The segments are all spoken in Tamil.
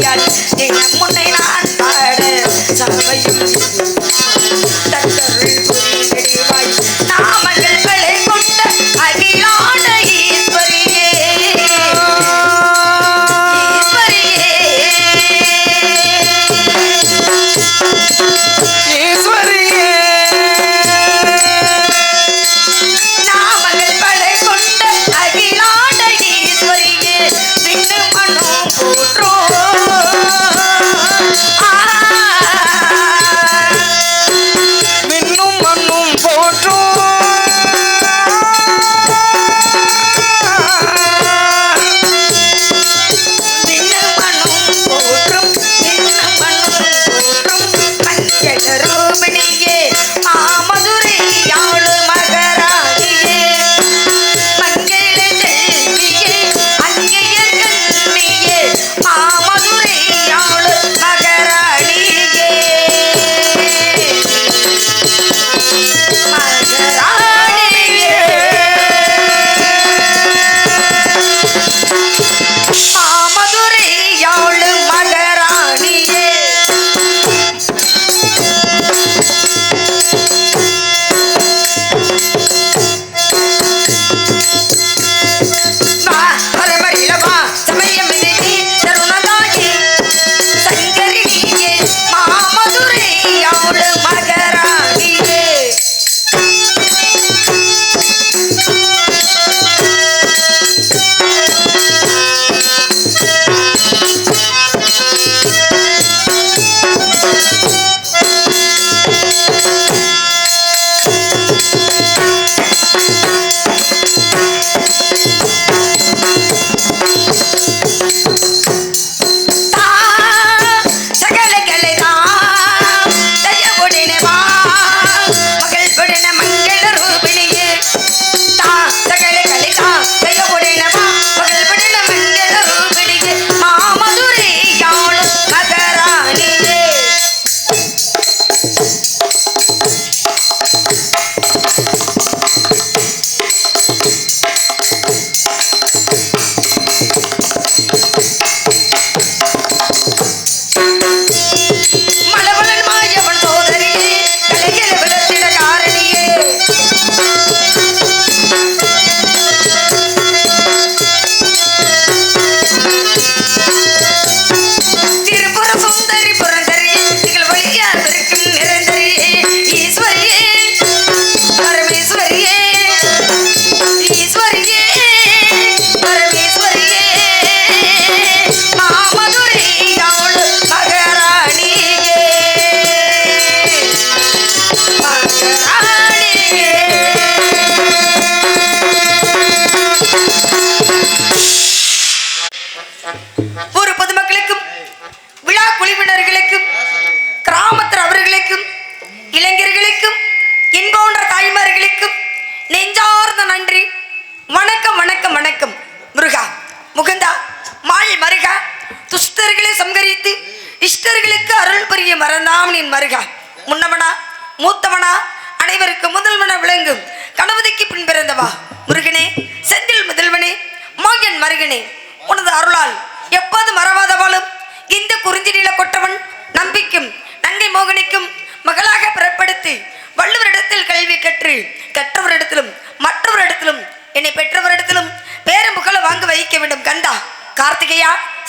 done.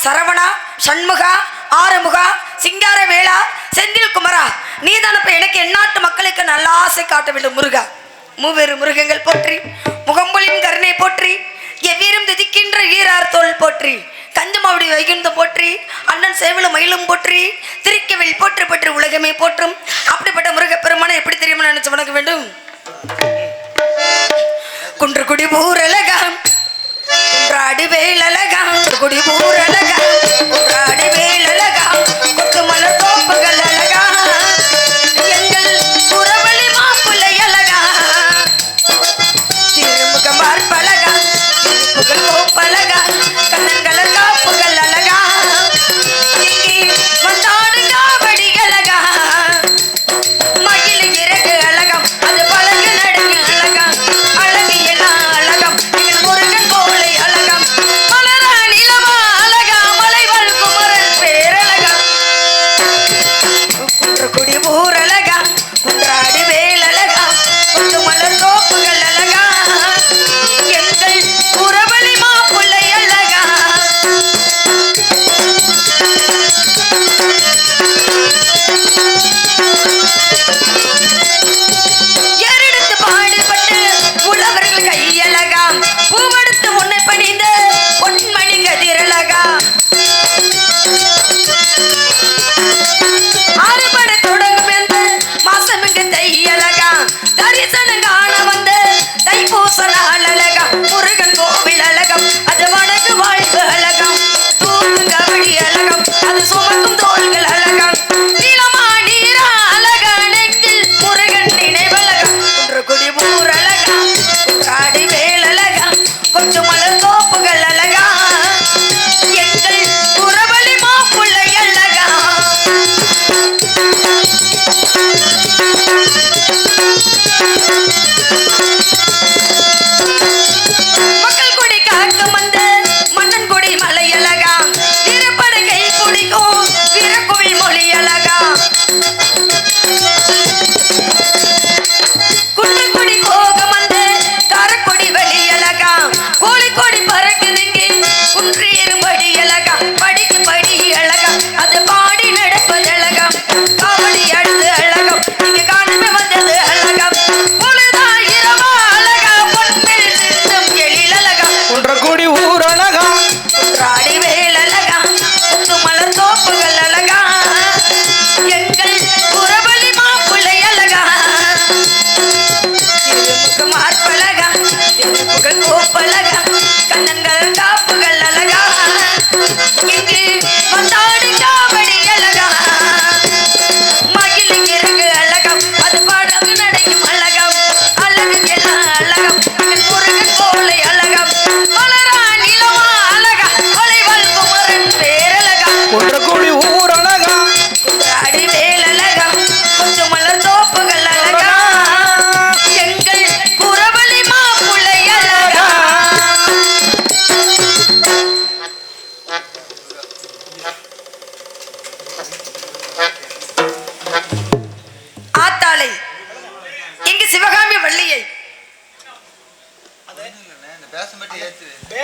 சரவணா சண்முகா ஆறுமுகா சிங்கார வேளா செந்தில் குமரா நீ தானப்ப எனக்கு எந்நாட்டு மக்களுக்கு நல்ல ஆசை காட்ட வேண்டும் முருகா. மூவேறு முருகங்கள் போற்றி முகம்பொலின் கருணை போற்றி எவ்வீரும் திதிக்கின்ற ஈரார் தோல் போற்றி கஞ்சமாவடி வைகுந்த போற்றி அண்ணன் சேவல மயிலும் போற்றி திருக்கவில் போற்று போற்றி உலகமே போற்றும். அப்படிப்பட்ட முருகப்பெருமான எப்படி தெரியுமா நினைச்சு வணங்க வேண்டும்? குன்று குடி ஊரலகம் குராடி வேலலகம் குடி பூரலகம் குராடி வேலலகம் குத்து மலர் தோப்பகம் Thank you.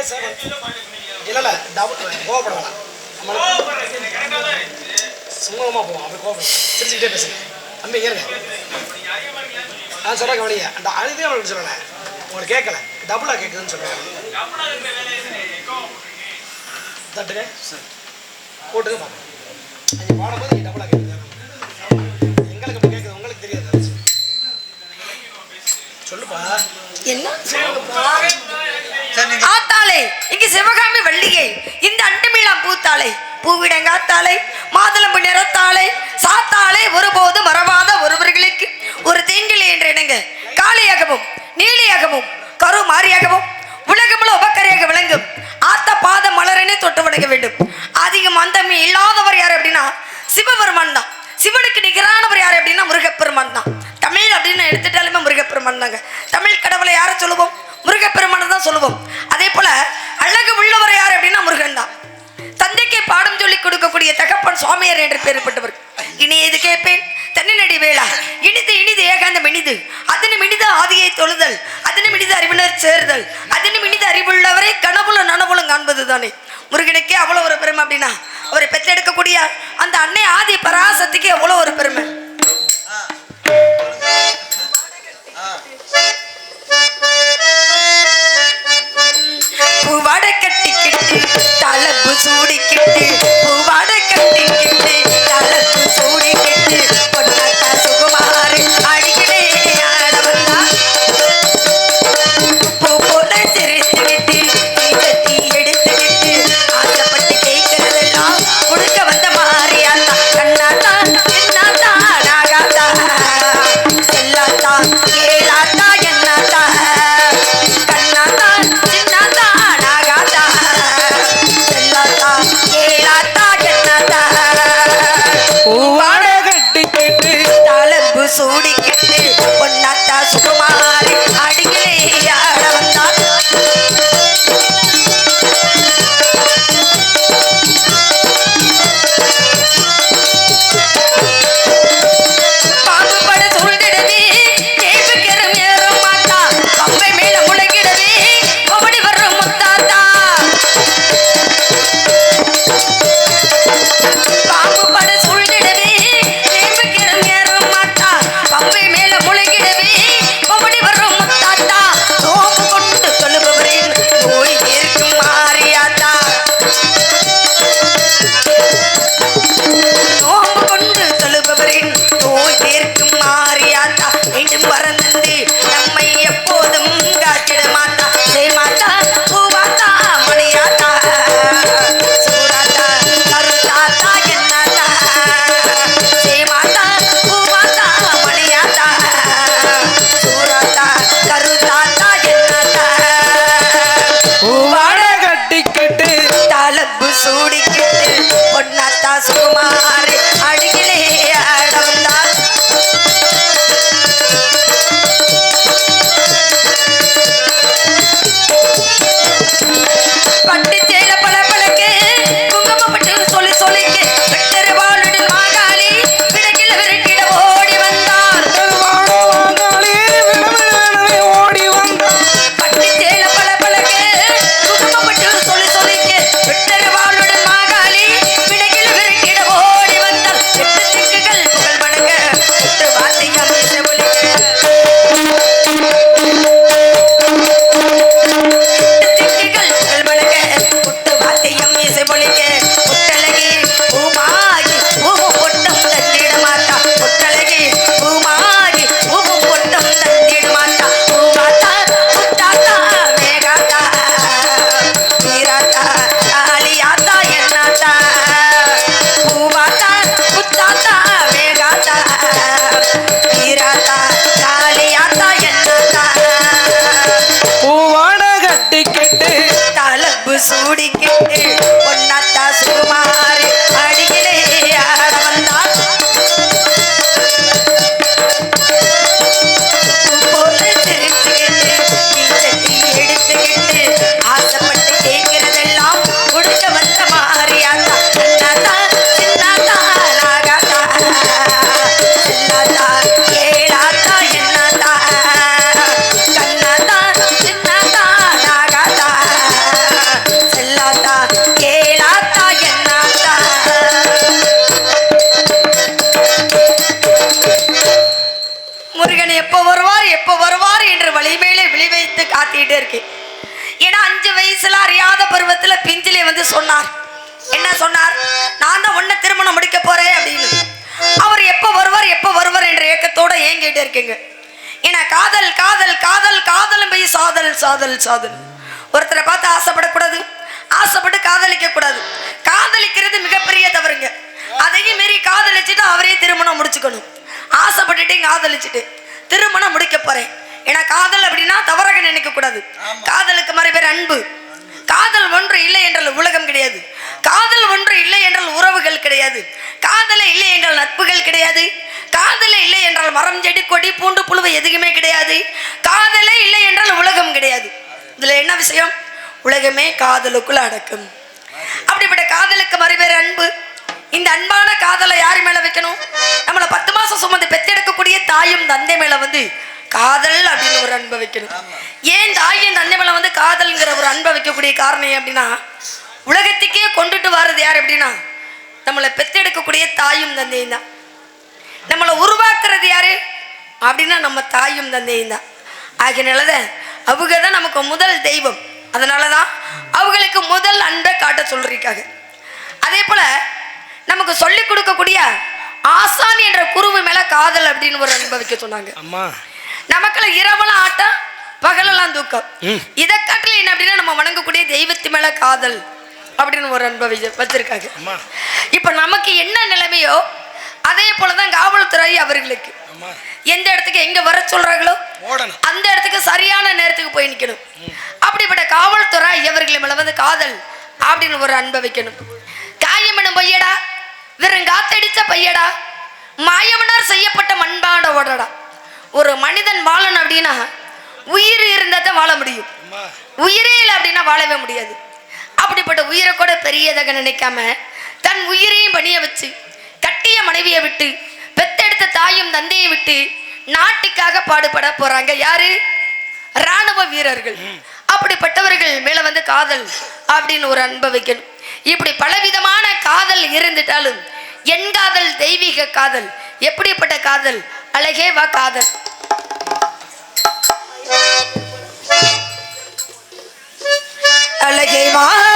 பேச இல்ல இல்ல டபுள் கோவப்பட வேணாம் சுமூகமா போவோம் அப்படி கோவப்பட சிரிச்சுக்கிட்டே பேசுங்க. அம்பி இங்க இருங்க. நான் சொல்ற கவனிங்க. அந்த அழுதே சொல்லலை. உங்களுக்கு கேட்கல. டபுளா கேட்குதுன்னு சொல்றேன். தட்டுங்க. போட்டுங்க பார்ப்போம் அங்கே பாடும்போது கேட்குது எங்களுக்கு அப்படி கேட்குது உங்களுக்கு தெரியாது. சொல்லுப்பா. என்ன? சொல்லுப்பா. சிவகாமி வள்ளியை இந்த அண்டமிழா பூத்தாலை பூவிடங்காத்தாலை மாதுளம்பு நிறத்தாலை சாத்தாலை ஒருபோது மறவாத ஒருவர்களுக்கு. ஒரு தீங்கிலே என்று இணங்க காளியாகவும் நீலியாகவும் கருமாரியாகவும் உலகமுள்ள உபக்கரையாக விளங்கும் ஆத்த பாத மலரனே தொட்டு வணங்க வேண்டும். அதிகம் அந்தமே இல்லாதவர் யார் அப்படின்னா சிவபெருமான் தான். சிவனுக்கு நிகரானவர் யார் அப்படின்னா முருகப்பெருமான் தான். தமிழ் அப்படின்னு எடுத்துட்டாலுமே முருகப்பெருமான் தாங்க. தமிழ் கடவுளை யாரை சொல்லுவோம்? முருகப்பெருமானை தான் சொல்லுவோம். அதே போல கொடுக்கக்கூடிய தகப்பன் சுவாமியார் என்று பெயர்பட்டவர் இனி இது கேட்பேன்? தன்னினடி வேளா. இனிது இனிது ஏகாந்தம் இனிது. அதனும் இனிது ஆதியை தொழுதல். அதனும் இனிது அறிவினர் சேர்தல். அதனும் இனிது அறிவுள்ளவரை கனவுல நனவுலும் காண்பது தானே முருகனுக்கே அவ்வளோ ஒரு பெருமை அப்படின்னா அவரை பெற்றெடுக்கக்கூடிய அந்த அன்னை ஆதி பராசக்திக்கு எவ்வளோ ஒரு பெருமை? பூவாடை கட்டிக்கிட்டு தலப்பு சூடிக்கிட்டு பூவாடை கட்டிக்கிட்டு தலப்பு சூடிக்கிட்டு பொன்னாட்டா சுகம் சூடிக்கிட்டு தலப்பு சூடிக்கிட்டு பொன்னாத்தா சுமாரி அடியிலே யார் வந்தால் வைத்து இருக்கேன் ஏன்னா அஞ்சு வயசுல அறியாத பருவத்துல பிஞ்சிலே வந்து சொன்னார். என்ன சொன்னார்? நான் தான் உன்னை திருமணம் முடிக்க போறேன் அப்படின்னு. அவர் எப்ப வருவார் எப்ப வருவார் என்ற ஏக்கத்தோட ஏங்கிட்டே இருக்கீங்க. ஏன்னா காதல் காதல் காதல் காதலும் போய் சாதல் சாதல் சாதல். ஒருத்தரை பார்த்து ஆசைப்படக்கூடாது. ஆசைப்பட்டு காதலிக்க கூடாது காதலிக்கிறது மிகப்பெரிய தவறுங்க. அதையும் மீறி காதலிச்சுட்டு அவரே திருமணம் முடிச்சுக்கணும். ஆசைப்பட்டுட்டு காதலிச்சுட்டு திருமணம் முடிக்க போறேன். ஏன்னா காதல் அப்படின்னா தவறாக நினைக்க கூடாது காதலுக்கு மறை பேர் அன்பு. காதல் ஒன்று இல்லை என்றால் உலகம் கிடையாது. காதல் ஒன்று இல்லை என்றால் உறவுகள் கிடையாது. காதலே இல்லை என்றால் நட்புகள் கிடையாது. காதலே இல்லை என்றால் மரம் செடி கொடி பூண்டு புழுவு எதுவுமே கிடையாது. காதலே இல்லை என்றால் உலகம் கிடையாது. இதுல என்ன விஷயம்? உலகமே காதலுக்குள் அடக்கும். அப்படிப்பட்ட காதலுக்கு மறுபேர் அன்பு. இந்த அன்பான காதலை யார் மேல வைக்கணும்? நம்மள பத்து மாசம் சுமந்து பெத்தெடுக்கக்கூடிய தாயும் தந்தை மேல வந்து காதல் அப்படின்னு ஒரு அன்பை வைக்கணும். ஏன் தாயும் தந்தை மேல வந்து காதல்ங்கிற ஒரு அன்பை வைக்கக்கூடிய காரணம் அப்படின்னா உலகத்துக்கே கொண்டுட்டு வர்றது யார் அப்படின்னா நம்மளை பெத்தெடுக்கக்கூடிய தாயும் தந்தையும் தான். நம்மளை உருவாக்குறது யாரு? அப்படின்னா நம்ம தாயும் தந்தையும் தான். ஆகியனால தான் அவங்க தான் நமக்கு முதல் தெய்வம். அதனால தான் அவங்களுக்கு முதல் அன்பை காட்ட சொல்லிருக்காங்க அதே போல நமக்கு சொல்லிக் கொடுக்கக்கூடிய ஆசான் என்ற குருவு மேல காதல் அப்படின்னு ஒரு அன்பை வைக்க சொன்னாங்க. அம்மா. நமக்குள்ள இரவெல்லாம் ஆட்டம் பகலெல்லாம் தூக்கம். இதை காட்டில என்ன அப்படின்னா நம்ம வணங்கக்கூடிய தெய்வத்து மேல காதல் அப்படின்னு ஒரு அன்பை வச்சு- வச்சிருக்காங்க. இப்ப நமக்கு என்ன நிலைமையோ அதே போலதான் காவல்துறை அவர்களுக்கு. எந்த இடத்துக்கு எங்க வர சொல்றாங்களோ அந்த இடத்துக்கு சரியான நேரத்துக்கு போய் நிக்கணும். அப்படிப்பட்ட காவல்துறை இவர்கள் மேல வந்து காதல் அப்படின்னு ஒரு அன்பை வைக்கணும். காயமனும் பையடா வெறும் காத்தடிச்ச பையடா மாயவனார் செய்யப்பட்ட மண்பாண்ட ஓடடா ஒரு மனிதன் வாழணும் அப்படின்னா உயிர் இருந்தா தான் வாழ முடியும். உயிரே இல்லை அப்படின்னா வாழவே முடியாது. அப்படிப்பட்ட உயிரை கூட பெரியதாக நினைக்காம தன் உயிரையும் பணிய வச்சு கட்டிய மனைவியை விட்டு பெத்தெடுத்த தாயும் தந்தையை விட்டு நாட்டுக்காக பாடுபட போறாங்க யாரு? ராணுவ வீரர்கள். அப்படிப்பட்டவர்கள் மேல வந்து காதல் அப்படின்னு ஒரு அன்பை வைக்கணும். இப்படி பலவிதமான காதல் இருந்துட்டாலும் என் காதல் தெய்வீக காதல் எப்படிப்பட்ட காதல்? அழகே வா காதல். அழகை வா.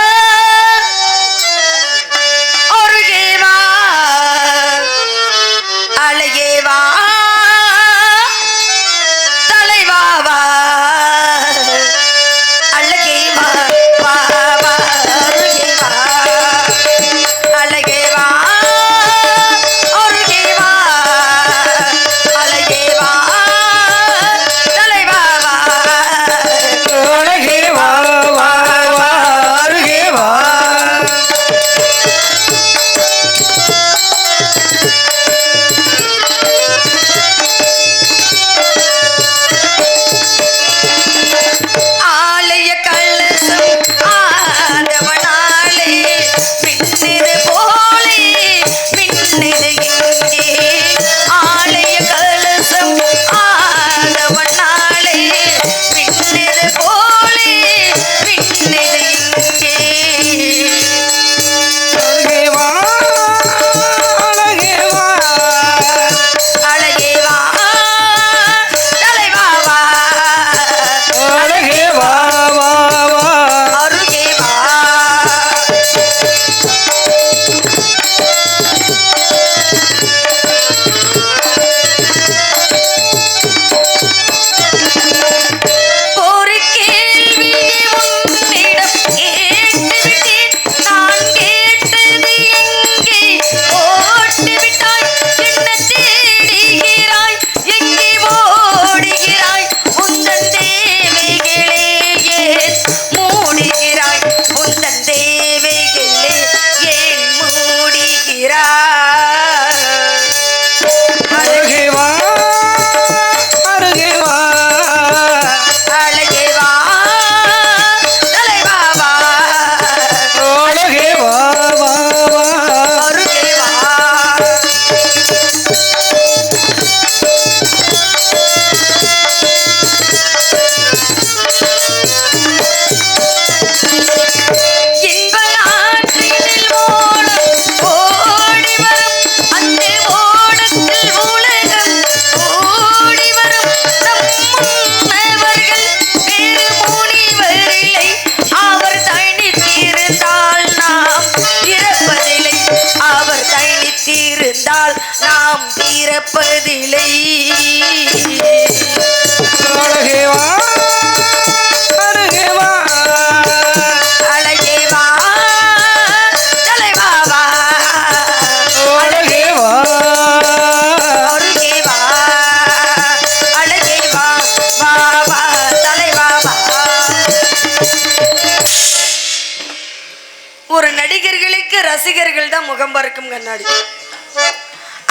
முகம் பார்க்கும் கண்ணாடி.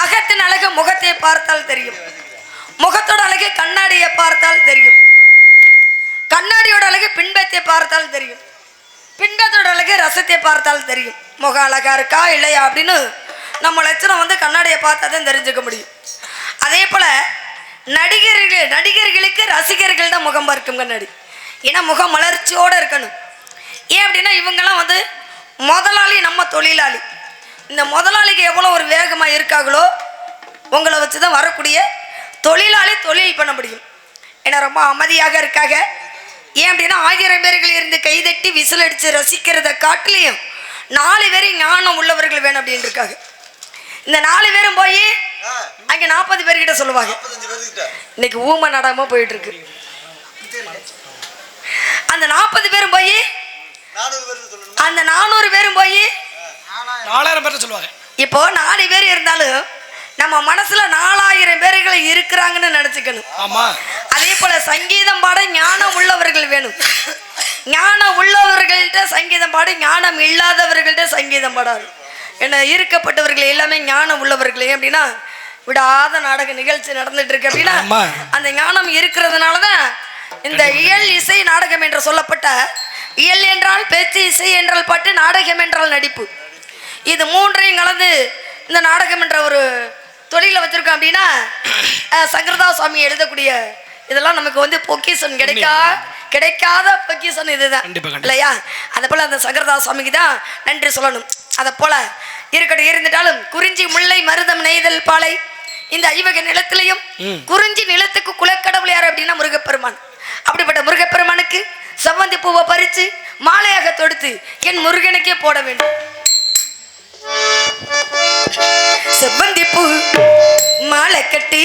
அகத்தின் அழகு முகத்தை பார்த்தால் தெரியும். முகத்தோட அழகு கண்ணாடியை பார்த்தால் தெரியும். கண்ணாடியோட அழகு பின்பத்தை பார்த்தால் தெரியும். பின்பத்தோட அழகு ரசத்தை பார்த்தால் தெரியும். முகம் அழகா இருக்கா இல்லையா அப்படின்னு நம்ம லட்சணம் வந்து கண்ணாடியை பார்த்தா தான் தெரிஞ்சுக்க முடியும். அதே போல நடிகர்கள் நடிகர்களுக்கு ரசிகர்கள் தான் முகம் பார்க்கும் கண்ணாடி. ஏன்னா முகம் மலர்ச்சியோடு இருக்கணும். ஏன் அப்படின்னா இவங்கெல்லாம் வந்து முதலாளி நம்ம தொழிலாளி. இந்த முதலாளிக்கு எவ்வளோ ஒரு வேகமாக இருக்காங்களோ உங்களை வச்சு தான் வரக்கூடிய தொழிலாளி தொழில் பண்ண முடியும். ஏன்னா ரொம்ப அமைதியாக இருக்காங்க ஏன் அப்படின்னா ஆயிரம் பேர்கள் இருந்து கைதட்டி விசில் அடித்து ரசிக்கிறத காட்டிலையும் நாலு பேர் ஞானம் உள்ளவர்கள் வேணும் அப்படின்னு இருக்காங்க இந்த நாலு பேரும் போய் அங்கே நாற்பது பேர்கிட்ட சொல்லுவாங்க. இன்னைக்கு ஊம நாடகமாக போயிட்டு இருக்கு அந்த நாற்பது பேரும் போய் அந்த நானூறு பேரும் போய் நாலாயிரம். பேர்ட்ட சொல்லுவாங்க. இப்போ நாலு பேர் இருந்தாலும் நம்ம மனசுல நாலாயிரம் பேர்கள் இருக்கிறாங்கன்னு நினைச்சுக்கணும். ஆமா. அதே போல சங்கீதம் பாட ஞானம் உள்ளவர்கள் வேணும். ஞானம் உள்ளவர்கள்ட்ட சங்கீதம் பாட ஞானம் இல்லாதவர்கள்ட்ட சங்கீதம் பாடாது என்ன ஈர்க்கப்பட்டவர்கள் எல்லாமே ஞானம் உள்ளவர்கள் அப்படின்னா விடாத நாடக நிகழ்ச்சி நடந்துட்டு இருக்கு அப்படின்னா. அந்த ஞானம் இருக்கிறதுனால தான் இந்த இயல் இசை நாடகம் என்று சொல்லப்பட்ட இயல் என்றால் பேச்சு இசை என்றால் பாட்டு நாடகம் என்றால் நடிப்பு. இது மூன்றையும் கலந்து இந்த நாடகம் என்ற ஒரு தொழிலை வச்சிருக்கோம் அப்படின்னா சங்கரதா சுவாமி எழுதக்கூடிய இதெல்லாம் நமக்கு வந்து பொக்கிஷன் கிடைக்கா கிடைக்காத பொக்கிஷன் இதுதான். இல்லையா? அதை போல அந்த சங்கரதா சுவாமிக்கு தான் நன்றி சொல்லணும். அதை போல இருக்கட்டும் இருந்துட்டாலும் குறிஞ்சி முல்லை மருதம் நெய்தல் பாலை இந்த ஐவகை நிலத்திலையும். குறிஞ்சி நிலத்துக்கு குலக்கடவுள் யார் அப்படின்னா முருகப்பெருமான். அப்படிப்பட்ட முருகப்பெருமானுக்கு செவ்வந்தி பூவை பறித்து மாலையாக தொடுத்து என் முருகனுக்கே போட வேண்டும். செவ்வந்தி பூ மாலை கட்டி